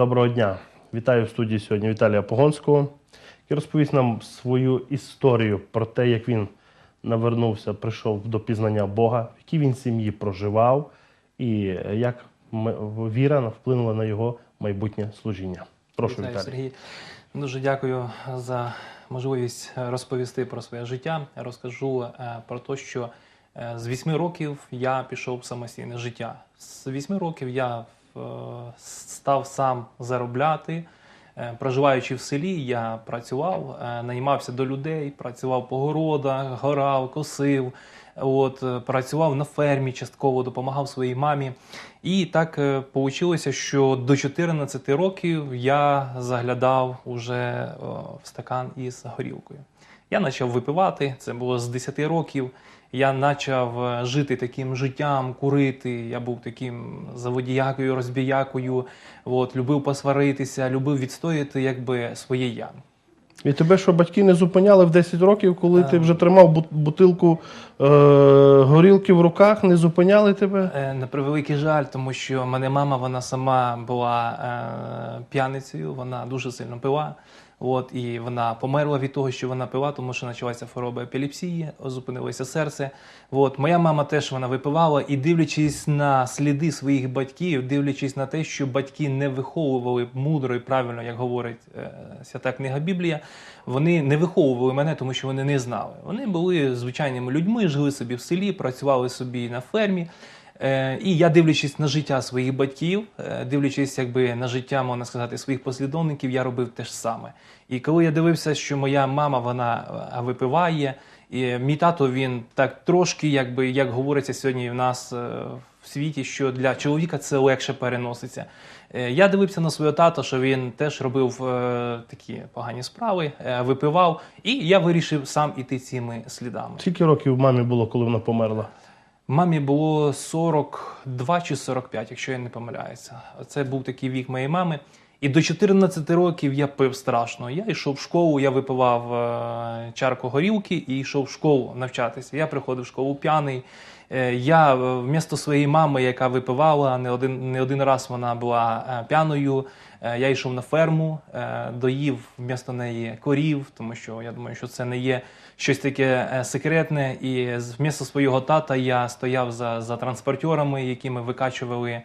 Доброго дня! Вітаю в студії сьогодні Віталія Погонського, який розповість нам свою історію про те, як він навернувся, прийшов до пізнання Бога, в якій він сім'ї проживав, і як віра вплинула на його майбутнє служіння. Прошу Вітаю, Віталій. Сергій. Дуже дякую за можливість розповісти про своє життя. Розкажу е, про те, що е, з 8 років я пішов в самостійне життя. З 8 років я став сам заробляти. Е, Проживаючи в селі, я працював, е, наймався до людей, працював по городах, горав, косив. От, е, працював на фермі, частково допомагав своїй мамі. І так вийшло, що до 14 років я заглядав уже в стакан із горілкою. Я почав випивати, це було з 10 років. Я почав е, жити таким життям, курити. Я був таким заводіякою, розбіякою. От, любив посваритися, любив відстояти якби своє я. І тебе що батьки не зупиняли в 10 років, коли ти Ем. вже тримав бутилку е- горілки в руках, не зупиняли тебе? Е, На превеликий жаль, тому що мене мама вона сама була е, п'яницею, вона дуже сильно пила. От, і вона померла від того, що вона пила, тому що почалася хвороба епілепсії, зупинилося серце. От, моя мама теж вона випивала, і дивлячись на сліди своїх батьків, дивлячись на те, що батьки не виховували мудро і правильно, як говорить е, свята книга Біблія, вони не виховували мене, тому що вони не знали. Вони були звичайними людьми, жили собі в селі, працювали собі на фермі. Е, І я дивлячись на життя своїх батьків, е, дивлячись якби на життя, можна сказати, своїх послідовників, я робив те ж саме. І коли я дивився, що моя мама вона е, випиває, і мій тато він так трошки, якби як говориться сьогодні в нас в світі, що для чоловіка це легше переноситься. Я дивився на свого тата, що він теж робив такі погані справи, випивав, і я вирішив сам іти цими слідами. Скільки років мамі було, коли вона померла? Мамі було 42 чи 45, якщо я не помиляюся. Це був такий вік моєї мами. І до 14 років я пив страшно. Я йшов в школу, я випивав е, чарку горілки і йшов в школу навчатися. Я приходив в школу п'яний. Е, я е, вмісто своєї мами, яка випивала, не один, не один раз вона була е, п'яною. Я йшов на ферму, доїв вмісто неї корів, тому що я думаю, що це не є щось таке секретне. І вмісто свого тата я стояв за, за транспортерами, якими викачували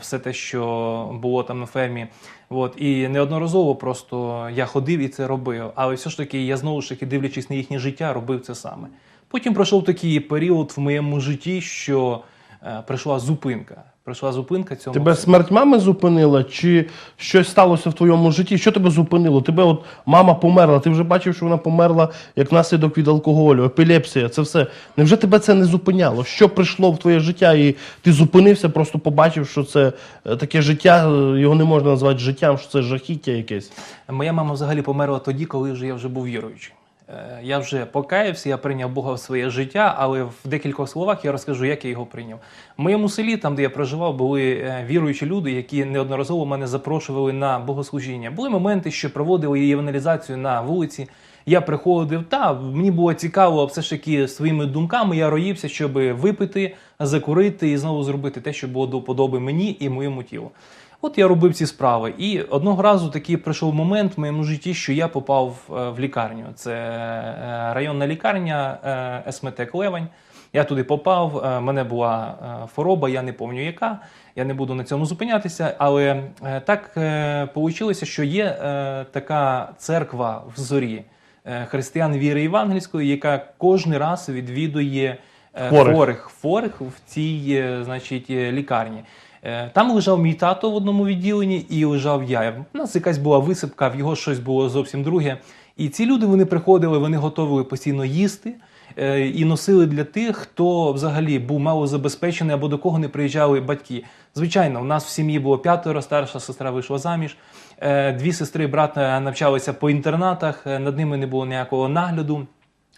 все те, що було там на фермі. От. І неодноразово просто я ходив і це робив. Але все ж таки, я знову ж таки, дивлячись на їхнє життя, робив це саме. Потім пройшов такий період в моєму житті, що е, прийшла зупинка. Прийшла зупинка цьому. Тебе всьому. смерть мами зупинила, чи щось сталося в твоєму житті? Що тебе зупинило? Тебе от мама померла. Ти вже бачив, що вона померла як наслідок від алкоголю, епілепсія, це все. Невже тебе це не зупиняло? Що прийшло в твоє життя, і ти зупинився, просто побачив, що це е, таке життя, е, його не можна назвати життям, що це жахіття якесь. Моя мама взагалі померла тоді, коли вже я вже був віруючим. Е, Я вже покаявся, я прийняв Бога в своє життя, але в декількох словах я розкажу, як я його прийняв. В моєму селі, там де я проживав, були е, віруючі люди, які неодноразово мене запрошували на богослужіння. Були моменти, що проводили євангелізацію на вулиці. Я приходив, та мені було цікаво, все ж таки своїми думками я роївся, щоб випити, закурити і знову зробити те, що було до вподоби мені і моєму тілу. От я робив ці справи. І одного разу такий прийшов момент в моєму житті, що я попав е, в лікарню. Це е, районна лікарня е, СМТ Клевань. Я туди попав, мене була хвороба, я не пам'ятаю яка. Я не буду на цьому зупинятися, але так вийшло, що є така церква в зорі християн віри євангельської, яка кожен раз відвідує Хворих. хворих, хворих в цій значить, лікарні. Е, Там лежав мій тато в одному відділенні і лежав я. У нас якась була висипка, в його щось було зовсім друге. І ці люди вони приходили, вони готовили постійно їсти е, і носили для тих, хто взагалі був малозабезпечений або до кого не приїжджали батьки. Звичайно, у нас в сім'ї було п'ятеро, старша сестра вийшла заміж. Е, Дві сестри і брат е, навчалися по інтернатах, над ними не було ніякого нагляду.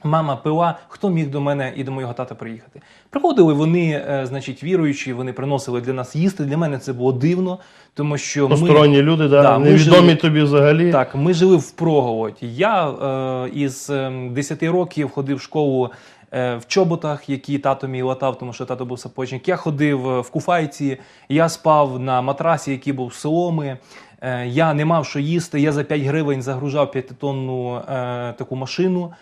Мама пила, хто міг до мене і до моєго тата приїхати. Приходили вони, е, значить, віруючі, вони приносили для нас їсти. Для мене це було дивно, тому що ми, люди, да, Да, невідомі жили- тобі взагалі. так, ми жили в Проголодь. Я е, із е, 10 років ходив в школу е, в чоботах, які тато мій латав, тому що тато був сапожник. Я ходив е, в куфайці, я спав на матрасі, який був соломи. Е, Я не мав що їсти. Я за 5 гривень загружав п'ятитонну е, таку машину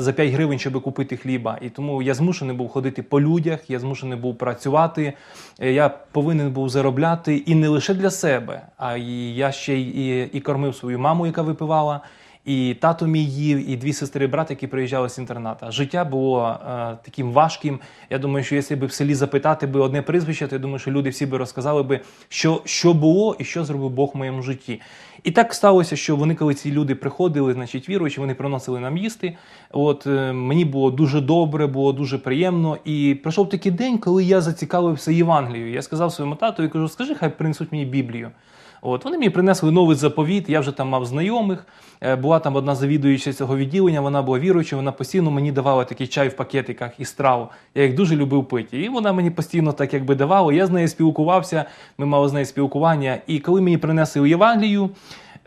за 5 гривень, щоб купити хліба. І тому я змушений був ходити по людях, я змушений був працювати. е, Я повинен був заробляти і не лише для себе, а я ще й і, і кормив свою маму, яка випивала. І тато мій їв, і дві сестри, і брат, які приїжджали з інтерната. Життя було е, таким важким. Я думаю, що якщо б в селі запитати би одне прізвище, то я думаю, що люди всі би розказали би, що, що було і що зробив Бог в моєму житті. І так сталося, що вони, коли ці люди приходили, значить, віруючи, вони приносили нам їсти. От е, мені було дуже добре, було дуже приємно. І прийшов такий день, коли я зацікавився Євангелією. Я сказав своєму тату, я кажу, скажи, хай принесуть мені Біблію. От вони мені принесли новий заповіт. Я вже там мав знайомих. Е, Була там одна завідуюча цього відділення. Вона була віруюча. Вона постійно мені давала такий чай в пакетиках із трав. Я їх дуже любив пити. І вона мені постійно так якби давала. Я з нею спілкувався. Ми мали з нею спілкування. І коли мені принесли Євангелію,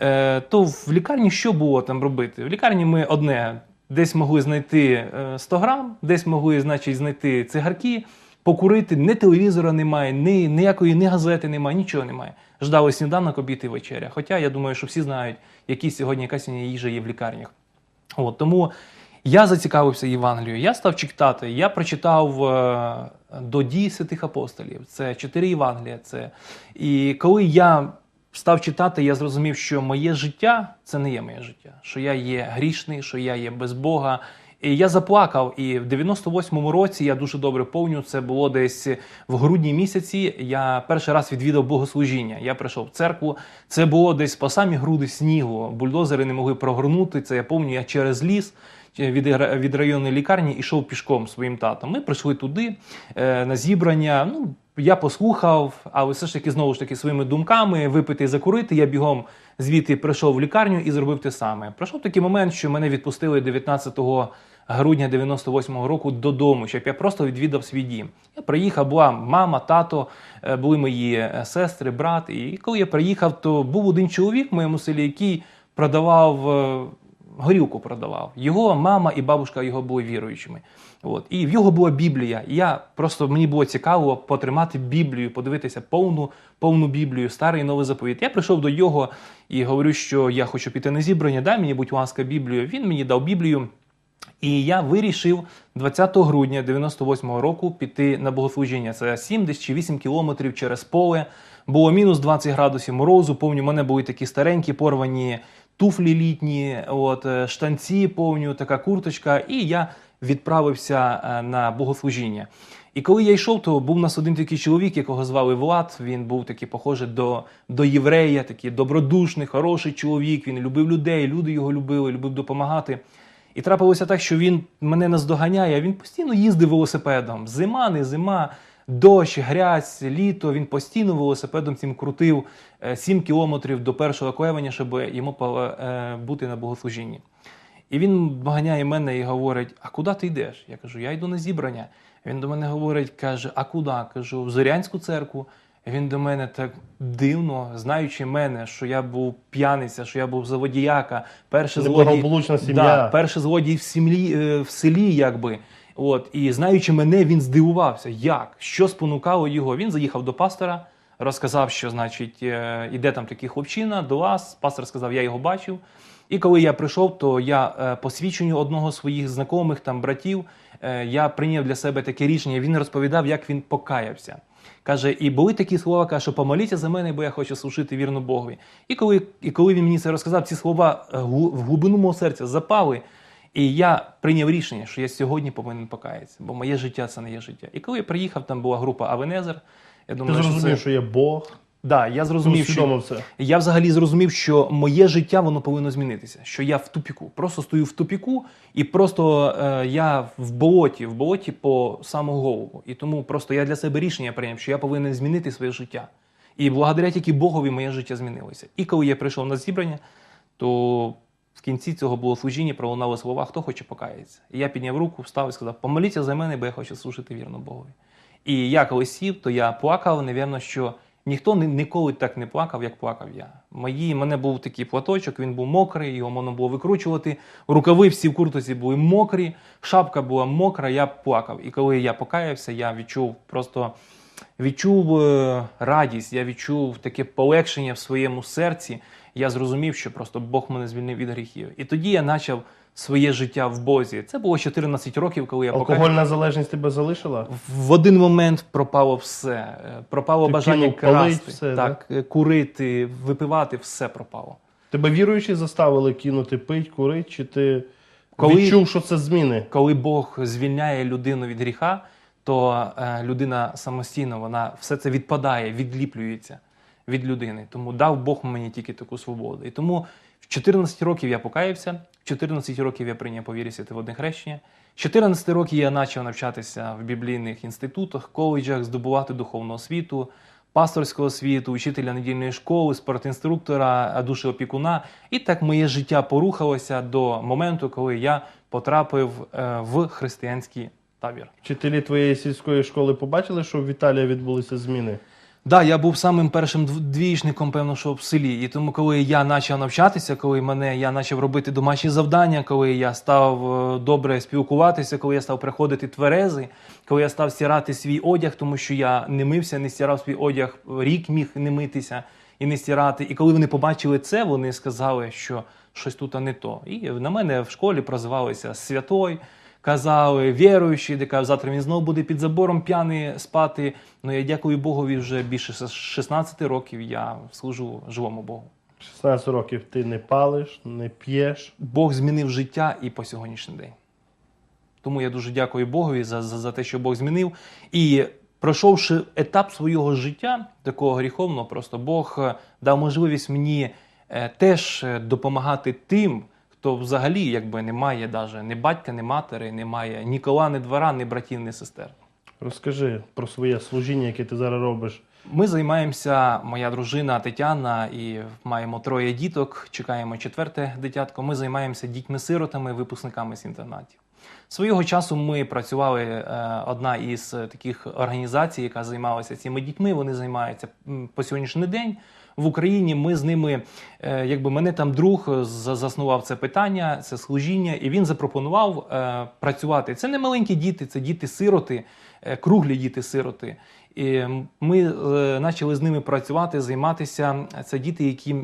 е, то в лікарні що було там робити? В лікарні ми одне десь могли знайти е, 100 грам, десь могли, значить, знайти цигарки, покурити. Ні телевізора немає, ні ніякої ні газети немає, нічого немає. Ждали сніданок, обід і вечеря. Хоча я думаю, що всі знають, які сьогодні яка сьогодні їжа є в лікарнях. От, тому я зацікавився Євангелією, я став читати, я прочитав е, до дій святих апостолів. Це чотири Євангелія. Це... І коли я став читати, я зрозумів, що моє життя це не є моє життя, що я є грішний, що я є без Бога. І я заплакав, і в 98-му році я дуже добре пам'ятаю, це було десь в грудні місяці. Я перший раз відвідав богослужіння. Я прийшов в церкву. Це було десь по самі груди снігу. Бульдозери не могли прогорнути. Це я пам'ятаю, я через ліс від, від районної лікарні йшов пішком своїм татом. Ми прийшли туди е, на зібрання. Ну, я послухав, але все ж таки знову ж таки своїми думками випити і закурити. Я бігом звідти прийшов в лікарню і зробив те саме. Пройшов такий момент, що мене відпустили 19 грудня 98-го року додому, щоб я просто відвідав свій дім. Я приїхав, була мама, тато, е, були мої е, сестри, брат. І коли я приїхав, то був один чоловік в моєму селі, який продавав. Горілку продавав. Його мама і бабушка його були віруючими. От. І в його була Біблія. І я просто мені було цікаво потримати Біблію, подивитися повну, повну Біблію, старий і новий заповіт. Я прийшов до його і говорю, що я хочу піти на зібрання, дай мені, будь ласка, Біблію. Він мені дав Біблію. І я вирішив 20 грудня 98-го року піти на богослужіння. Це 7 десь чи 8 кілометрів через поле. Було мінус 20 градусів морозу. Повню, мене були такі старенькі порвані туфлі літні, от е, штанці, повню, така курточка. І я відправився е, на богослужіння. І коли я йшов, то був у нас один такий чоловік, якого звали Влад. Він був такий похожий до, до єврея, такий добродушний, хороший чоловік. Він любив людей, люди його любили, любив допомагати. І трапилося так, що він мене наздоганяє. Він постійно їздив велосипедом. Зима, не зима, дощ, грязь, літо. Він постійно велосипедом цим крутив е, 7 кілометрів до першого клевання, щоб йому е, бути на богослужінні. І він доганяє мене і говорить: А куди ти йдеш? Я кажу, я йду на зібрання. Він до мене говорить, каже: А куди? Кажу, в Зорянську церкву. Він до мене так дивно, знаючи мене, що я був п'яниця, що я був заводіяка, перший злодій, сім'я. Да, перший злодій в сім'ї е, в селі, якби. От і знаючи мене, він здивувався, як що спонукало його. Він заїхав до пастора, розказав, що значить е, іде там такий хлопчина до вас. Пастор сказав, я його бачив. І коли я прийшов, то я е, по свідченню одного з своїх знайомих там братів, е, я прийняв для себе таке рішення. Він розповідав, як він покаявся. Каже, і були такі слова, каже, що помоліться за мене, бо я хочу служити вірно Богові. І коли, і коли він мені це розказав, ці слова в глибину мого серця запали. І я прийняв рішення, що я сьогодні повинен покаятися, бо моє життя це не є життя. І коли я приїхав, там була група Авенезер. Я Ти думаю, що це... що є Бог, Да, я зрозумів, що це. я взагалі зрозумів, що моє життя воно повинно змінитися. Що я в тупіку. Просто стою в тупіку, і просто е, я в болоті, в болоті по саму голову. І тому просто я для себе рішення прийняв, що я повинен змінити своє життя. І благодаря тільки Богові моє життя змінилося. І коли я прийшов на зібрання, то в кінці цього було служіння, пролунали слова, хто хоче покаятися. І я підняв руку, встав і сказав: помоліться за мене, бо я хочу служити вірно Богові. І я коли сів, то я плакав, напевно, що Ніхто ніколи так не плакав, як плакав я. Мої, мене був такий платочок, він був мокрий, його можна було викручувати. Рукави всі в куртці були мокрі, шапка була мокра, я плакав. І коли я покаявся, я відчув просто відчув е, радість, я відчув таке полегшення в своєму серці. Я зрозумів, що просто Бог мене звільнив від гріхів. І тоді я почав своє життя в Бозі. Це було 14 років, коли я. Алкогольна залежність тебе залишила? В один момент пропало все. Пропало Ти бажання кинув красти, все, так, е, курити, випивати, все пропало. Тебе віруючі заставили кинути пить, курить, чи ти Коли- відчув, що це зміни? Коли Бог звільняє людину від гріха, то е, людина самостійно вона все це відпадає, відліплюється від людини. Тому дав Бог мені тільки таку свободу. І тому в 14 років я покаявся, в 14 років я прийняв по вірі святиводне хрещення. З 14 років я почав навчатися в біблійних інститутах, коледжах, здобувати духовну освіту, пасторську освіту, учителя недільної школи, спортінструктора, душеопікуна. І так моє життя порухалося до моменту, коли я потрапив е, в християнський табір. Вчителі твоєї сільської школи побачили, що в Італії відбулися зміни? Да, я був самим першим дв- двієчником, певно, що в селі. І тому, коли я почав навчатися, коли мене я почав робити домашні завдання, коли я став е, добре спілкуватися, коли я став приходити тверезий, коли я став стирати свій одяг, тому що я не мився, не стирав свій одяг, рік міг не митися і не стирати. І коли вони побачили це, вони сказали, що щось тут не то. І на мене в школі прозивалися святой. Казали, віруючий, де казав, завтра він знову буде під забором п'яний спати. Ну я дякую Богові, вже більше 16 років я служу живому Богу. 16 років ти не палиш, не п'єш. Бог змінив життя і по сьогоднішній день. Тому я дуже дякую Богові за, за, за те, що Бог змінив. І пройшовши етап свого життя, такого гріховного, просто Бог е, дав можливість мені е, теж е, допомагати тим, хто взагалі якби не має даже ні батька, ні матері, не має ні кола, ні двора, ні братів, ні сестер. Розкажи про своє служіння, яке ти зараз робиш. Ми займаємося, моя дружина Тетяна, і маємо троє діток. Чекаємо четверте дитятко. Ми займаємося дітьми-сиротами, випускниками з інтернатів. Свого часу ми працювали е, одна із таких організацій, яка займалася цими дітьми. Вони займаються по сьогоднішній день в Україні. Ми з ними, е, якби мене там друг е, заснував це питання, це служіння, і він запропонував е, працювати. Це не маленькі діти, це діти-сироти, круглі діти-сироти. І ми почали з ними працювати, займатися. Це діти, які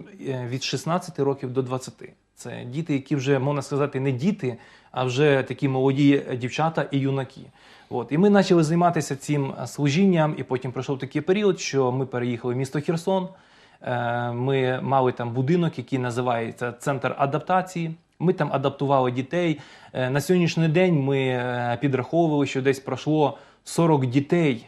від 16 років до 20. Це діти, які вже можна сказати, не діти, а вже такі молоді дівчата і юнаки. От і ми почали займатися цим служінням. І потім пройшов такий період, що ми переїхали в місто Херсон. Е, Ми мали там будинок, який називається Центр адаптації. Ми там адаптували дітей. Е, На сьогоднішній день ми е, підраховували, що десь пройшло 40 дітей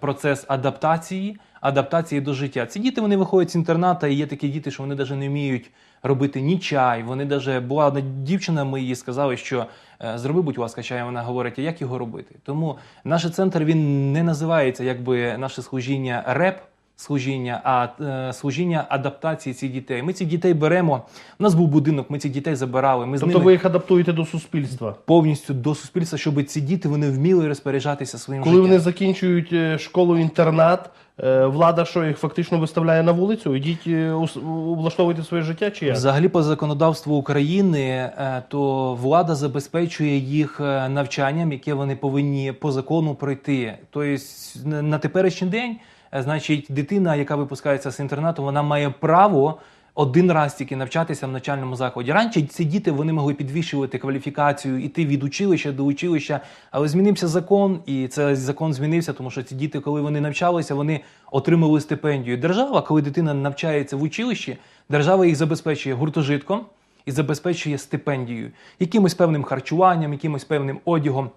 процес адаптації, адаптації до життя. Ці діти вони виходять з інтерната, і є такі діти, що вони навіть не вміють робити ні чай. Вони навіть була одна дівчина, ми їй сказали, що зроби, будь ласка, чай. Вона говорить, а як його робити? Тому наш центр він не називається якби наше служіння реп. Служіння, а е, служіння адаптації цих дітей. Ми цих дітей беремо. У нас був будинок, ми цих дітей забирали. Ми з Тобто ними ви їх адаптуєте до суспільства. повністю до суспільства, щоб ці діти вони вміли розпоряджатися своїм Коли життям. вони закінчують е, школу-інтернат, е, влада що їх фактично виставляє на вулицю? Ідіть е, влаштовуйте своє життя чи як? Взагалі, по законодавству України, то влада забезпечує їх навчанням, яке вони повинні по закону пройти. Тобто на- теперішній день, значить, дитина, яка випускається з інтернату, вона має право. Один раз тільки навчатися в навчальному закладі. Раніше ці діти вони могли підвищувати кваліфікацію, іти від училища до училища, але змінився закон, і цей закон змінився, тому що ці діти, коли вони навчалися, вони отримали стипендію. Держава, коли дитина навчається в училищі, держава їх забезпечує гуртожитком і забезпечує стипендією, якимось певним харчуванням, якимось певним одягом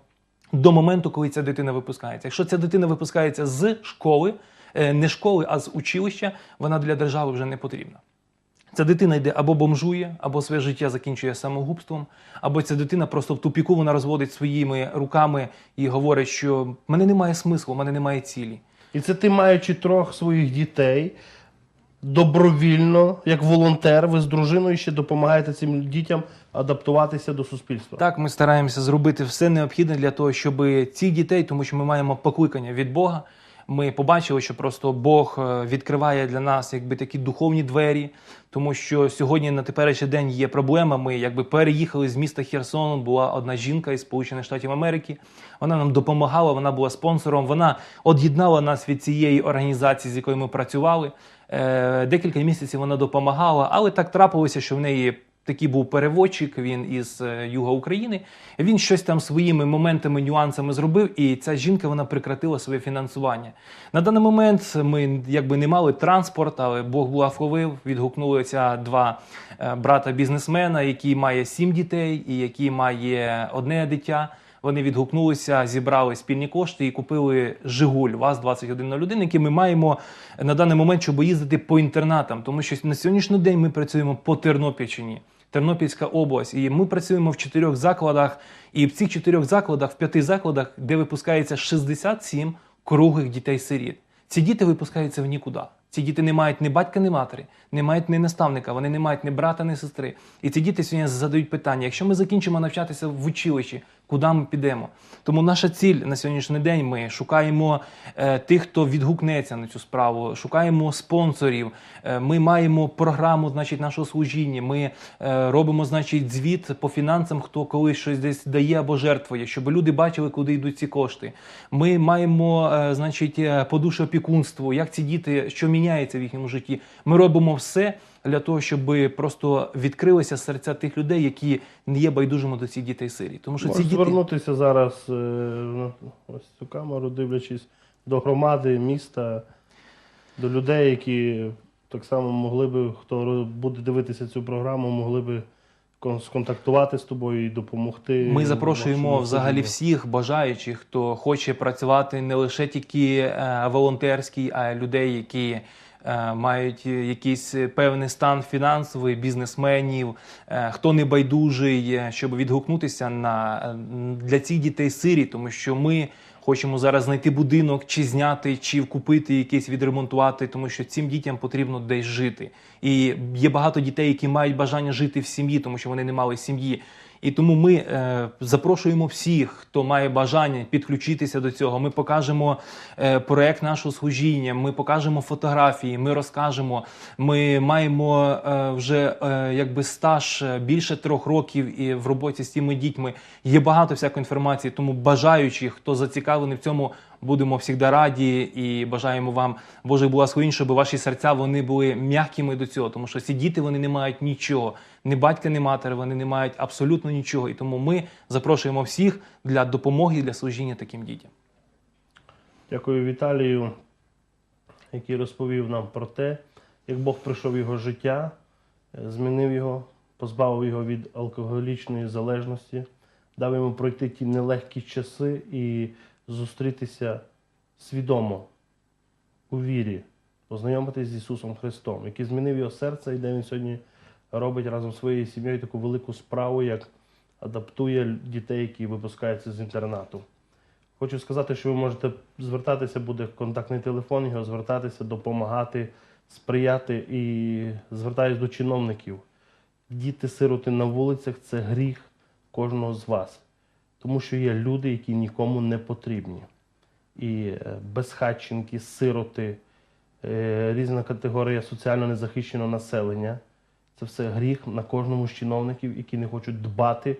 до моменту, коли ця дитина випускається. Якщо ця дитина випускається з школи, е, не школи, а з училища, вона для держави вже не потрібна. Ця дитина йде або бомжує, або своє життя закінчує самогубством, або ця дитина просто в тупіку вона розводить своїми руками і говорить, що в мене немає смислу, в мене немає цілі. І це ти, маючи трьох своїх дітей, добровільно, як волонтер, ви з дружиною ще допомагаєте цим дітям адаптуватися до суспільства. Так, ми стараємося зробити все необхідне для того, щоб цих дітей, тому що ми маємо покликання від Бога. Ми побачили, що просто Бог е, відкриває для нас якби такі духовні двері, тому що сьогодні на теперішній день є проблема. Ми якби переїхали з міста Херсон. Була одна жінка із Сполучених Штатів Америки. Вона нам допомагала, вона була спонсором. Вона од'єднала нас від цієї організації, з якою ми працювали. Е, Декілька місяців вона допомагала, але так трапилося, що в неї такий був переводчик, він із е, юга України. Він щось там своїми моментами, нюансами зробив, і ця жінка вона прекратила своє фінансування. На даний момент ми якби не мали транспорт, але Бог благословив. Відгукнулися два е, брата-бізнесмена, який має сім дітей і який має одне дитя. Вони відгукнулися, зібрали спільні кошти і купили Жигуль ВАЗ-2101, який ми маємо на даний момент, щоб їздити по інтернатам. Тому що на сьогоднішній день ми працюємо по Тернопільщині, Тернопільська область, і ми працюємо в чотирьох закладах. І в цих чотирьох закладах, в п'яти закладах, де випускається 67 круглих дітей-сиріт. Ці діти випускаються в нікуди. Ці діти не мають ні батька, ні матері, не мають ні наставника, вони не мають ні брата, ні сестри. І ці діти сьогодні задають питання: якщо ми закінчимо навчатися в училищі, куди ми підемо? Тому наша ціль на сьогоднішній день ми шукаємо е, тих, хто відгукнеться на цю справу, шукаємо спонсорів. Е, ми маємо програму, значить, нашого служіння. Ми е, робимо, значить, звіт по фінансам, хто колись щось десь дає або жертвує, щоб люди бачили, куди йдуть ці кошти. Ми маємо, е, значить, е, по душеопікунству, як ці діти, що міняється в їхньому житті. Ми робимо все для того, щоб просто відкрилися серця тих людей, які не є байдужими до цих дітей сирі. Тому що ці Можеш діти звернутися зараз е, на ось цю камеру, дивлячись до громади, міста, до людей, які так само могли би, хто буде дивитися цю програму, могли би сконтактувати з тобою і допомогти. Ми запрошуємо взагалі всіх бажаючих, хто хоче працювати не лише тільки е, волонтерський, а й людей, які е, мають якийсь певний стан фінансовий, бізнесменів, е, хто не байдужий, щоб відгукнутися на для цих дітей сирі, тому що ми. Хочемо зараз знайти будинок, чи зняти, чи купити якийсь відремонтувати, тому що цим дітям потрібно десь жити. І є багато дітей, які мають бажання жити в сім'ї, тому що вони не мали сім'ї. І тому ми е, запрошуємо всіх, хто має бажання підключитися до цього. Ми покажемо е, проект нашого служіння, ми покажемо фотографії, ми розкажемо. Ми маємо е, вже е, якби стаж е, більше трьох років і в роботі з цими дітьми. Є багато всякої інформації, тому бажаючих, хто зацікавлений в цьому, будемо завжди раді і бажаємо вам Божих благословень, щоб ваші серця вони були м'якими до цього, тому що ці діти вони не мають нічого, ні батька, ні матері, вони не мають абсолютно нічого. І тому ми запрошуємо всіх для допомоги для служіння таким дітям. Дякую Віталію, який розповів нам про те, як Бог прийшов його життя, змінив його, позбавив його від алкоголічної залежності, дав йому пройти ті нелегкі часи і зустрітися свідомо у вірі, познайомитись з Ісусом Христом, який змінив його серце і де він сьогодні робить разом зі своєю сім'єю таку велику справу, як адаптує дітей, які випускаються з інтернату. Хочу сказати, що ви можете звертатися, буде контактний телефон, його звертатися, допомагати, сприяти і звертаюсь до чиновників. Діти-сироти на вулицях це гріх кожного з вас, тому що є люди, які нікому не потрібні. І е, безхатченки, сироти, е, різна категорія соціально незахищеного населення. Це все гріх на кожному з чиновників, які не хочуть дбати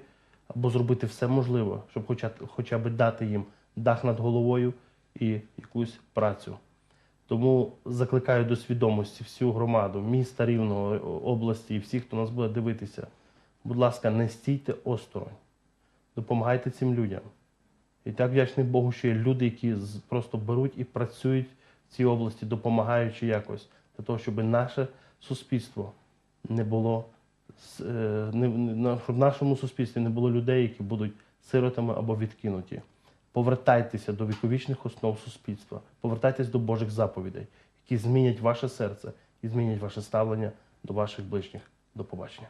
або зробити все можливе, щоб хоча, хоча б дати їм дах над головою і якусь працю. Тому закликаю до свідомості всю громаду, міста Рівного, області і всіх, хто нас буде дивитися. Будь ласка, не стійте осторонь. Допомагайте цим людям. І так вдячний Богу, що є люди, які просто беруть і працюють в цій області, допомагаючи якось, для того, щоб наше суспільство не було, е, в нашому суспільстві не було людей, які будуть сиротами або відкинуті. Повертайтеся до віковічних основ суспільства, повертайтесь до Божих заповідей, які змінять ваше серце і змінять ваше ставлення до ваших ближніх. До побачення.